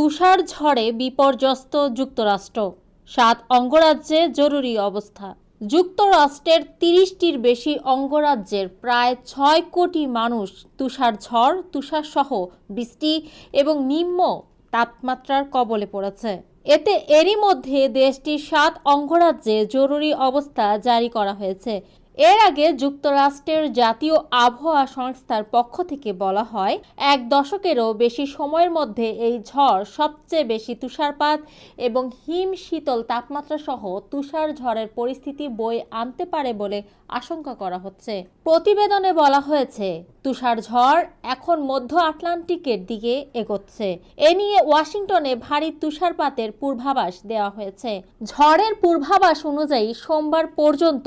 তুষার ঝড়ে বিপর্যস্ত যুক্তরাষ্ট্র। সাত অঙ্গরাজ্যে জরুরি অবস্থা। যুক্তরাষ্ট্রের তিরিশটির বেশি অঙ্গরাজ্যের প্রায় ছয় কোটি মানুষ তুষার ঝড় তুষারসহ বৃষ্টি এবং নিম্ন তাপমাত্রার কবলে পড়েছে। এতে এরই মধ্যে দেশটির সাত অঙ্গরাজ্যে জরুরি অবস্থা জারি করা হয়েছে। এর আগে যুক্তরাষ্ট্রের জাতীয় আবহাওয়া সংস্থার পক্ষ থেকে বলা হয়, এক দশকেরও বেশি সময়ের মধ্যে এই ঝড় সবচেয়ে বেশি তুষারপাত এবং হিম শীতল তাপমাত্রা সহ তুষার ঝড়ের পরিস্থিতি বয়ে আনতে পারে বলে আশঙ্কা করা হচ্ছে। প্রতিবেদনে বলা হয়েছে, তুষার ঝড় এখন মধ্য আটলান্টিকের দিকে এগোচ্ছে। এ নিয়ে ওয়াশিংটনে ভারী তুষারপাতের পূর্বাভাস দেওয়া হয়েছে। ঝড়ের পূর্বাভাস অনুযায়ী সোমবার পর্যন্ত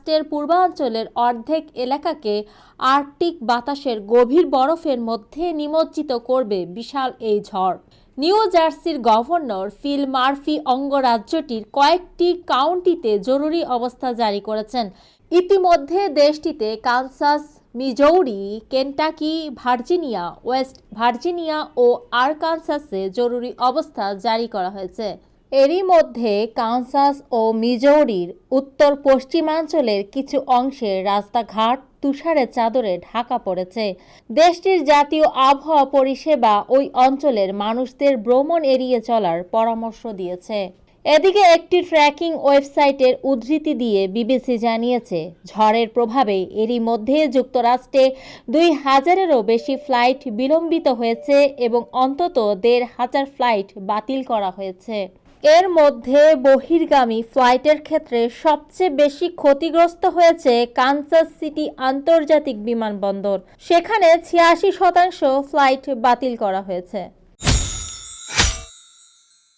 যুক্তরাষ্ট্রের পূর্বাঞ্চলের অর্ধেক এলাকাকে আর্কটিক বাতাসের গভীর বরফের মধ্যে নিমজ্জিত করবে বিশাল এই ঝড়। নিউ জার্সির গভর্নর ফিল মার্ফি অঙ্গরাজ্যটির কয়েকটি কাউন্টিতে জরুরি অবস্থা জারি করেছেন। ইতিমধ্যে দেশটিতে Kansas Missouri, Kentucky, Virginia, West Virginia ও আরকানসাসে জরুরি অবস্থা জারি করা হয়েছে। এরই মধ্যে কানসাস ও মিজৌরির উত্তর পশ্চিমাঞ্চলের কিছু অংশে রাস্তাঘাট তুষারের চাদরে ঢাকা পড়েছে। দেশটির জাতীয় আবহাওয়া পরিষেবা ওই অঞ্চলের মানুষদের ভ্রমণ এড়িয়ে চলার পরামর্শ দিয়েছে। এদিকে একটি ট্র্যাকিং ওয়েবসাইটের উদ্ধৃতি দিয়ে বিবিসি জানিয়েছে, ঝড়ের প্রভাবে এরই মধ্যে যুক্তরাষ্ট্রে দুই হাজারেরও বেশি ফ্লাইট বিলম্বিত হয়েছে এবং অন্তত দেড় হাজার ফ্লাইট বাতিল করা হয়েছে। এর মধ্যে বহির্গামী ফ্লাইটের ক্ষেত্রে সবচেয়ে বেশি ক্ষতিগ্রস্ত হয়েছে কানসাস সিটি আন্তর্জাতিক বিমানবন্দর। সেখানে ছিয়াশি শতাংশ ফ্লাইট বাতিল করা হয়েছে।